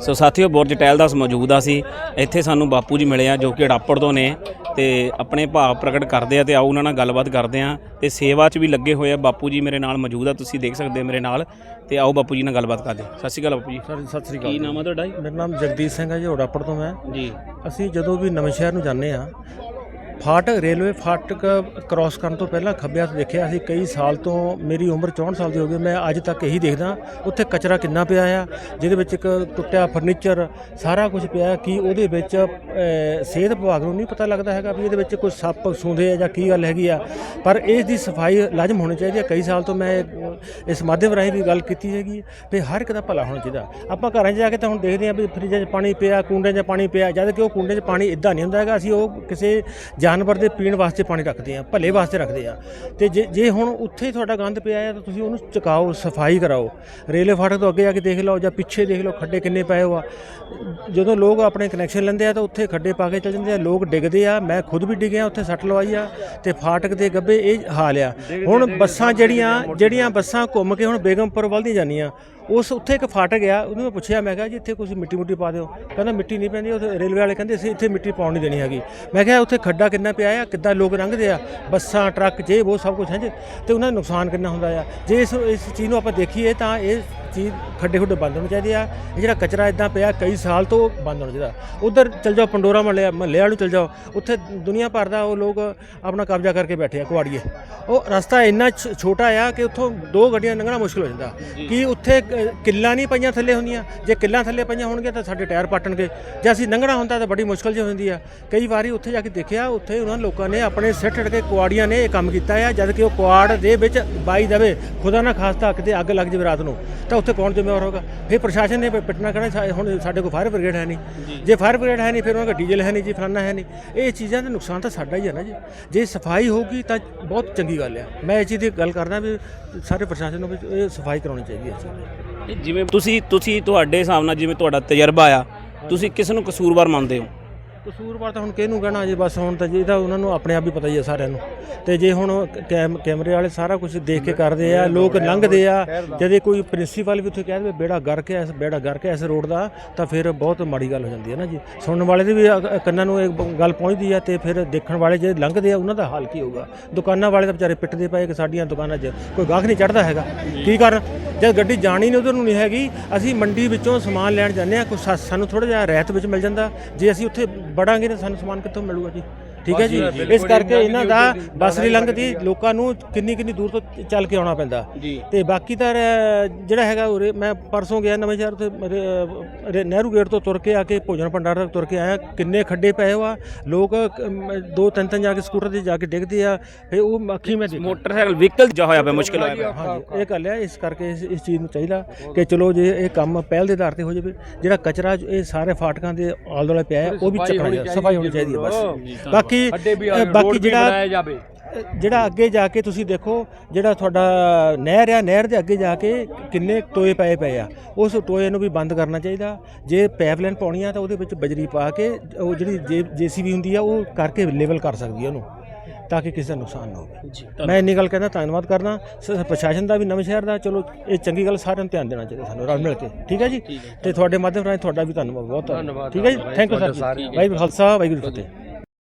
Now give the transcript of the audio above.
ਸੋ ਸਾਥੀਓ ਬੁਰਜ ਟਹਿਲ ਦਾ ਮੌਜੂਦ ਆ ਸੀ। ਇੱਥੇ ਸਾਨੂੰ ਬਾਪੂ ਜੀ ਮਿਲੇ ਆ ਜੋ ਕਿ ਅੜਾਪੜ ਤੋਂ ਨੇ ਤੇ ਆਪਣੇ ਭਾਵ ਪ੍ਰਗਟ ਕਰਦੇ ਆ ਤੇ ਆਓ ਉਹਨਾਂ ਨਾਲ ਗੱਲਬਾਤ ਕਰਦੇ ਆ ਤੇ ਸੇਵਾ 'ਚ ਵੀ ਲੱਗੇ ਹੋਏ ਆ। ਬਾਪੂ ਜੀ ਮੇਰੇ ਨਾਲ ਮੌਜੂਦ ਆ ਤੁਸੀਂ ਦੇਖ ਸਕਦੇ ਹੋ ਮੇਰੇ ਨਾਲ ਤੇ ਆਓ ਬਾਪੂ ਜੀ ਨਾਲ ਗੱਲਬਾਤ ਕਰਦੇ। ਸਤਿ ਸ਼੍ਰੀ ਅਕਾਲ ਬਾਪੂ ਜੀ। ਸਰ ਸਤਿ ਸ੍ਰੀ ਕੀ ਅਕਾਲ ਨਾਮ ਆ ਤੁਹਾਡਾ ਜੀ? ਮੇਰਾ ਨਾਮ ਜਗਦੀਸ਼ ਸਿੰਘ ਹੈ ਜੀ ਓੜਾਪੜ ਤੋਂ ਮੈਂ। ਜੀ। ਅਸੀਂ ਜਦੋਂ ਵੀ ਨਵੇਂ ਸ਼ਹਿਰ ਨੂੰ ਜਾਂਦੇ ਆ ਫਾਟਕ, ਰੇਲਵੇ ਫਾਟਕ ਕ੍ਰਾਸ ਕਰਨ ਤੋਂ ਪਹਿਲਾਂ ਖੱਬੇ ਹੱਥ ਦੇਖਿਆ ਅਸੀਂ ਕਈ ਸਾਲ ਤੋਂ ਮੇਰੀ ਉਮਰ 64 ਸਾਲ ਦੀ ਹੋ ਗਈ, ਮੈਂ ਅੱਜ ਤੱਕ ਇਹੀ ਦੇਖਦਾ, ਉੱਥੇ ਕਚਰਾ ਕਿੰਨਾ ਪਿਆ ਆ, ਜਿਹਦੇ ਵਿੱਚ ਇੱਕ ਟੁੱਟਿਆ ਫਰਨੀਚਰ ਸਾਰਾ ਕੁਝ ਪਿਆ ਕਿ ਉਹਦੇ ਵਿੱਚ ਸਿਹਤ ਵਿਭਾਗ ਨੂੰ ਨਹੀਂ ਪਤਾ ਲੱਗਦਾ ਹੈਗਾ ਵੀ ਇਹਦੇ ਵਿੱਚ ਕੋਈ ਸੱਪ ਸੂੰਦੇ ਆ ਜਾਂ ਕੀ ਗੱਲ ਹੈਗੀ ਆ, ਪਰ ਇਸ ਦੀ ਸਫ਼ਾਈ ਲਾਜ਼ਮ ਹੋਣੀ ਚਾਹੀਦੀ ਹੈ ਕਈ ਸਾਲ ਤੋਂ ਮੈਂ ਇਸ ਮਾਧਿਅਮ ਰਾਹੀਂ ਵੀ ਗੱਲ ਕੀਤੀ ਹੈਗੀ ਵੀ ਹਰ ਇੱਕ ਦਾ ਭਲਾ ਹੋਣਾ ਚਾਹੀਦਾ, ਆਪਾਂ ਘਰਾਂ 'ਚ ਜਾ ਕੇ ਤਾਂ ਹੁਣ ਦੇਖਦੇ ਹਾਂ ਵੀ ਫਰਿੱਜਾਂ 'ਚ ਪਾਣੀ ਪਿਆ, ਕੁੰਡਿਆਂ 'ਚ ਪਾਣੀ ਪਿਆ, ਜਦ ਕਿ ਉਹ ਕੁੰਡੇ 'ਚ ਪਾਣੀ ਇਦਾਂ ਨਹੀਂ ਹੁੰਦਾ ਹੈਗਾ, ਅਸੀਂ ਉਹ ਕਿਸੇ ਜਾਨਵਰ ਦੇ ਪੀਣ ਵਾਸਤੇ ਪਾਣੀ ਰੱਖਦੇ ਆ ਭਲੇ ਵਾਸਤੇ ਰੱਖਦੇ ਆ। ਤੇ ਜੇ ਜੇ ਹੁਣ ਉੱਥੇ ਹੀ ਤੁਹਾਡਾ ਗੰਦ ਪਿਆ ਹੈ ਤਾਂ ਤੁਸੀਂ ਉਹਨੂੰ ਚੁਕਾਓ ਸਫ਼ਾਈ ਕਰਾਓ। ਰੇਲੇ ਫਾਟਕ ਤੋਂ ਅੱਗੇ ਜਾ ਕੇ ਦੇਖ ਲਓ ਜਾਂ ਪਿੱਛੇ ਦੇਖ ਲਓ ਖੱਡੇ ਕਿੰਨੇ ਪਏ ਹੋ ਆ ਜਦੋਂ ਲੋਕ ਆਪਣੇ ਕਨੈਕਸ਼ਨ ਲੈਂਦੇ ਆ ਤਾਂ ਉੱਥੇ ਖੱਡੇ ਪਾ ਕੇ ਚੱਲ ਜਾਂਦੇ ਆ ਲੋਕ ਡਿੱਗਦੇ ਆ। ਮੈਂ ਖੁਦ ਵੀ ਡਿੱਗਿਆ ਉੱਥੇ ਸੱਟ ਲਵਾਈ ਆ ਤੇ ਫਾਟਕ ਦੇ ਗੱਬੇ ਇਹ ਹਾਲ ਆ। ਹੁਣ ਬੱਸਾਂ ਜਿਹੜੀਆਂ ਜਿਹੜੀਆਂ ਬੱਸਾਂ ਘੁੰਮ ਕੇ ਹੁਣ ਬੇਗਮਪੁਰ ਵੱਲ ਦੀ ਜਾਂਦੀਆਂ ਉਸ ਉੱਥੇ ਇੱਕ ਫਾਟਕ ਆ ਉਹਨੂੰ ਮੈਂ ਪੁੱਛਿਆ, ਮੈਂ ਕਿਹਾ ਜੀ ਇੱਥੇ ਕੁਝ ਮਿੱਟੀ ਮੁੱਟੀ ਪਾ ਦਿਓ। ਕਹਿੰਦਾ ਮਿੱਟੀ ਨਹੀਂ ਪੈਂਦੀ, ਉੱਥੇ ਰੇਲਵੇ ਵਾਲੇ ਕਹਿੰਦੇ ਅਸੀਂ ਇੱਥੇ ਮਿੱਟੀ ਪਾਉਣ ਨਹੀਂ ਦੇਣੀ ਹੈਗੀ। ਮੈਂ ਕਿਹਾ ਉੱਥੇ ਖੱਡਾ ਕਿੰਨਾ ਪਿਆ ਆ, ਕਿੱਦਾਂ ਲੋਕ ਲੰਘਦੇ ਆ? ਬੱਸਾਂ, ਟਰੱਕ, ਜੇ ਉਹ ਸਭ ਕੁਝ ਹੈ ਜੀ, ਤੇ ਉਹਨਾਂ ਦਾ ਨੁਕਸਾਨ ਕਿੰਨਾ ਹੁੰਦਾ ਆ? ਜੇ ਇਸ ਇਸ ਚੀਜ਼ ਨੂੰ ਆਪਾਂ ਦੇਖੀਏ ਤਾਂ ਇਹ ਚੀਜ਼ ਖੱਡੇ ਖੁੱਡੇ ਬੰਦ ਹੋਣੇ ਚਾਹੀਦੇ ਆ। ਇਹ ਜਿਹੜਾ ਕਚਰਾ ਇਦਾਂ ਪਿਆ ਕਈ ਸਾਲ ਤੋਂ ਬੰਦ ਹੋਣਾ ਚਾਹੀਦਾ। ਉਧਰ ਚਲ ਜਾਓ ਪੰਡੋਰਾ ਮਹੱਲੇ ਮਹੱਲੇ ਵਾਲ ਚਲ ਜਾਓ। ਉੱਥੇ ਦੁਨੀਆ ਭਰ ਦਾ ਉਹ ਲੋਕ ਆਪਣਾ ਕਬਜ਼ਾ ਕਰਕੇ ਬੈਠੇ ਆ ਕੁਆੜੀਏ। ਉਹ ਰਸਤਾ ਇੰਨਾ ਛੋਟਾ ਆ ਕਿ ਉੱਥੋਂ ਦੋ ਗੱਡੀਆਂ ਲੰਘਣਾ ਮੁਸ਼ਕਲ ਹੋ ਜਾਂਦਾ। ਕਿ ਉੱਥੇ ਕਿੱਲਾਂ ਨਹੀਂ ਪਈਆਂ ਥੱਲੇ ਹੁੰਦੀਆਂ? ਜੇ ਕਿੱਲਾਂ ਥੱਲੇ ਪਈਆਂ ਹੋਣਗੀਆਂ ਤਾਂ ਸਾਡੇ ਟਾਇਰ ਪਾਟਣਗੇ। ਜੇ ਅਸੀਂ ਲੰਘਣਾ ਹੁੰਦਾ ਤਾਂ ਬੜੀ ਮੁਸ਼ਕਲ ਜਿਹੀ ਹੁੰਦੀ ਆ। ਕਈ ਵਾਰੀ ਉੱਥੇ ਜਾ ਕੇ ਦੇਖਿਆ ਉੱਥੇ ਉਹਨਾਂ ਲੋਕਾਂ ਨੇ ਆਪਣੇ ਸਿਰ ਠੜ ਕੇ ਕੁਆੜੀਆਂ ਨੇ ਇਹ ਕੰਮ ਕੀਤਾ ਆ ਜਦ ਕਿ ਉਹ ਕੁਆੜ ਦੇ ਵਿੱਚ ਬਾਈ ਦਵੇ। ਖੁਦਾ ਨਾ ਖਾਸਤਾ ਕਿਤੇ ਅੱਗ ਲੱਗ ਜਾਵੇ ਰਾਤ ਨੂੰ। ਤਾਂ ਉੱਥੇ ਕੌਣ ਜ਼ਿੰਮੇਵਾਰ ਹੋਗਾ ਫਿਰ ਪ੍ਰਸ਼ਾਸਨ ਨੇ ਪਿੱਟਣਾ ਕਹਿਣਾ ਹੁਣ ਸਾਡੇ ਕੋਲ ਫਾਇਰ ਬ੍ਰਿਗੇਡ ਹੈ ਨਹੀਂ। ਜੇ। ਫਾਇਰ ਬ੍ਰਿਗੇਡ ਹੈ ਨਹੀਂ ਫਿਰ ਉਹਨਾਂ ਕੋਲ ਡੀਜ਼ਲ ਹੈ ਨਹੀਂ ਜੀ ਫਲਾਨਾ ਹੈ ਨਹੀਂ। ਇਹ ਚੀਜ਼ਾਂ ਦਾ ਨੁਕਸਾਨ ਤਾਂ ਸਾਡਾ ਹੀ ਹੈ ਨਾ ਜੀ। ਜੇ ਸਫ਼ਾਈ ਹੋਊਗੀ ਤਾਂ ਬਹੁਤ ਚੰਗੀ ਗੱਲ ਆ ਮੈਂ ਇਹ ਚੀਜ਼ ਦੀ ਗੱਲ ਕਰਦਾ ਵੀ ਸਾਰੇ ਪ੍ਰਸ਼ਾਸਨ ਨੂੰ ਵੀ ਇਹ ਸਫ਼ਾਈ ਕਰਾਉਣੀ ਚਾਹੀਦੀ ਹੈ ਦੀ। ਜਿਵੇਂ ਤੁਸੀਂ ਤੁਸੀਂ ਤੁਹਾਡੇ ਹਿਸਾਬ ਨਾਲ ਜਿਵੇਂ ਤੁਹਾਡਾ ਤਜਰਬਾ ਆ ਤੁਸੀਂ ਕਿਸ ਨੂੰ ਕਸੂਰਵਾਰ ਮੰਨਦੇ ਹੋ? ਕਸੂਰਵਾਰ ਤਾਂ ਹੁਣ ਕਿਹਨੂੰ ਕਹਿਣਾ ਜੀ? ਬਸ ਹੁਣ ਤਾਂ ਜੀ ਤਾਂ ਉਹਨਾਂ ਨੂੰ ਆਪਣੇ ਆਪ ਹੀ ਪਤਾ ਹੀ ਹੈ ਸਾਰਿਆਂ ਨੂੰ। ਤੇ ਜੇ ਹੁਣ ਕੈਮ, ਕੈਮਰੇ ਵਾਲੇ ਸਾਰਾ ਕੁਝ ਦੇਖ ਕੇ ਕਰਦੇ ਆ, ਲੋਕ ਲੰਘਦੇ ਆ, ਜਦੇ ਕੋਈ ਪ੍ਰਿੰਸੀਪਲ ਵੀ ਉੱਥੇ ਕਹਿ ਦੇਵੇ, ਬੇੜਾ ਗਰ ਕੇ ਇਸ, ਬੇੜਾ ਗਰ ਕੇ ਇਸ ਰੋਡ ਦਾ, ਤਾਂ ਫਿਰ ਬਹੁਤ ਮਾੜੀ ਗੱਲ ਹੋ ਜਾਂਦੀ ਹੈ ਨਾ ਜੀ। ਸੁਣਨ ਵਾਲੇ ਦੇ ਵੀ ਕੰਨਾਂ ਨੂੰ ਇਹ ਗੱਲ ਪਹੁੰਚਦੀ ਆ ਤੇ ਫਿਰ ਦੇਖਣ ਵਾਲੇ ਜੇ ਲੰਘਦੇ ਆ, ਉਹਨਾਂ ਦਾ ਹਾਲ ਕੀ ਹੋਊਗਾ? ਦੁਕਾਨਾਂ ਵਾਲੇ ਤਾਂ ਵਿਚਾਰੇ ਪਿੱਟਦੇ ਪਏ ਕਿ ਸਾਡੀਆਂ ਦੁਕਾਨਾਂ 'ਚ ਕੋਈ ਗਾਹਕ ਨਹੀਂ ਚੜਦਾ ਹੈਗਾ। ਕੀ ਕਰਨ? ਜਦ ਗੱਡੀ ਜਾਣੀ ਨਹੀਂ ਉਧਰ ਨੂੰ ਨਹੀਂ ਹੈਗੀ, ਅਸੀਂ ਮੰਡੀ ਵਿੱਚੋਂ ਸਮਾਨ ਲੈਣ ਜਾਂਦੇ ਆ ਕੋਈ ਸਾ- ਸਾਨੂੰ ਥੋੜਾ ਜਿਹਾ ਰਹਿਤ ਵਿੱਚ ਮਿਲ ਜਾਂਦਾ। ਜੇ ਅਸੀਂ ਉੱਥੇ ਵੜਾਂਗੇ ਤਾਂ ਸਾਨੂੰ ਸਮਾਨ ਕਿੱਥੋਂ ਮਿਲੂਗਾ ਜੀ? ਠੀਕ ਹੈ ਜੀ? ਇਸ ਕਰਕੇ ਇਹਨਾਂ ਦਾ ਬੱਸ ਨਹੀਂ ਲੰਘਦੀ ਲੋਕਾਂ ਨੂੰ ਕਿੰਨੀ ਕਿੰਨੀ ਦੂਰ ਤੋਂ ਚੱਲ ਕੇ ਆਉਣਾ ਪੈਂਦਾ। ਤੇ ਬਾਕੀ ਤਾਂ ਜਿਹੜਾ ਹੈਗਾ ਉਰੇ ਮੈਂ ਪਰਸੋਂ ਗਿਆ ਨਵੇਂ ਸ਼ਹਿਰ ਤੇ ਨਹਿਰੂ ਗੇਟ ਤੋਂ ਤੁਰ ਕੇ ਆ ਕੇ ਭੋਜਨ ਭੰਡਾਰ ਤੱਕ ਤੁਰ ਕੇ ਆਇਆ। ਕਿੰਨੇ ਖੱਡੇ ਪਏ ਹੋਆ ਲੋਕ ਦੋ ਤਿੰਨ ਤਿੰਨ ਜਾ ਕੇ ਸਕੂਟਰ ਤੇ ਜਾ ਕੇ ਡਿੱਗਦੇ ਆ। ਫੇ ਉਹ ਅੱਖੀ ਮੈਂ ਦੇਖਿਆ। ਮੋਟਰਸਾਈਕਲ ਵਹੀਕਲ ਜਾ ਹੋਇਆ ਪਿਆ ਮੁਸ਼ਕਿਲ ਹੋਇਆ ਪਿਆ। ਹਾਂਜੀ ਇਹ ਗੱਲ ਹੈ। ਇਸ ਕਰਕੇ ਇਸ ਇਸ ਚੀਜ਼ ਨੂੰ ਚਾਹੀਦਾ ਕਿ ਚਲੋ ਜੇ ਇਹ ਕੰਮ ਪਹਿਲ ਦੇ ਆਧਾਰ ਤੇ ਹੋ ਜਾਵੇ ਜਿਹੜਾ ਕਚਰਾ ਇਹ ਸਾਰੇ ਫਾਟਕਾਂ ਦੇ ਆਲੇ ਦੁਆਲੇ ਪਿਆ ਹੈ ਉਹ ਵੀ ਚੱਕਣਾ ਸਫ਼ਾਈ ਹੋਣੀ ਚਾਹੀਦੀ ਹੈ ਬਸ। ਬਾਕੀ ਅ, ਬਾਕੀ ਜਿਹੜਾ ਜਾਵੇ। ਜਿਹੜਾ ਅੱਗੇ ਜਾ ਕੇ ਤੁਸੀਂ ਦੇਖੋ ਜਿਹੜਾ ਤੁਹਾਡਾ ਨਹਿਰ ਆ ਨਹਿਰ ਦੇ ਅੱਗੇ ਜਾ ਕੇ ਕਿੰਨੇ ਟੋਏ ਪਏ ਪਏ ਆ। ਉਸ ਟੋਏ ਨੂੰ ਵੀ ਬੰਦ ਕਰਨਾ ਚਾਹੀਦਾ। ਜੇ ਪਾਈਪਲਾਈਨ ਪਾਉਣੀ ਆ ਤਾਂ ਉਹਦੇ ਵਿੱਚ ਬਜਰੀ ਪਾ ਕੇ ਉਹ ਜਿਹੜੀ ਜੀਸੀਬੀ ਹੁੰਦੀ ਆ ਉਹ ਕਰਕੇ ਲੈਵਲ ਕਰ ਸਕਦੀ ਹੈ ਉਹਨੂੰ ਤਾਂ ਕਿ ਕਿਸੇ ਦਾ ਨੁਕਸਾਨ ਨਾ ਹੋਵੇ। ਮੈਂ ਇੰਨੀ ਗੱਲ ਕਹਿੰਦਾ ਧੰਨਵਾਦ ਕਰਦਾ। ਸ- ਪ੍ਰਸ਼ਾਸਨ ਦਾ ਵੀ ਨਵੇਂ ਸ਼ਹਿਰ ਦਾ ਚਲੋ ਇਹ ਚੰਗੀ ਗੱਲ ਸਾਰਿਆਂ ਨੂੰ ਧਿਆਨ ਦੇਣਾ ਚਾਹੀਦਾ ਸਾਨੂੰ ਰਲ ਮਿਲ ਕੇ। ਠੀਕ ਹੈ ਜੀ? ਤੇ ਤੁਹਾਡੇ ਮਾਧਿਅਮ ਰਾਹੀਂ ਤੁਹਾਡਾ ਵੀ ਧੰਨਵਾਦ ਬਹੁਤ ਧੰਨਵਾਦ। ਠੀਕ ਹੈ ਜੀ? Thank you sir Waheguru Khalsa Waheguru Fateh.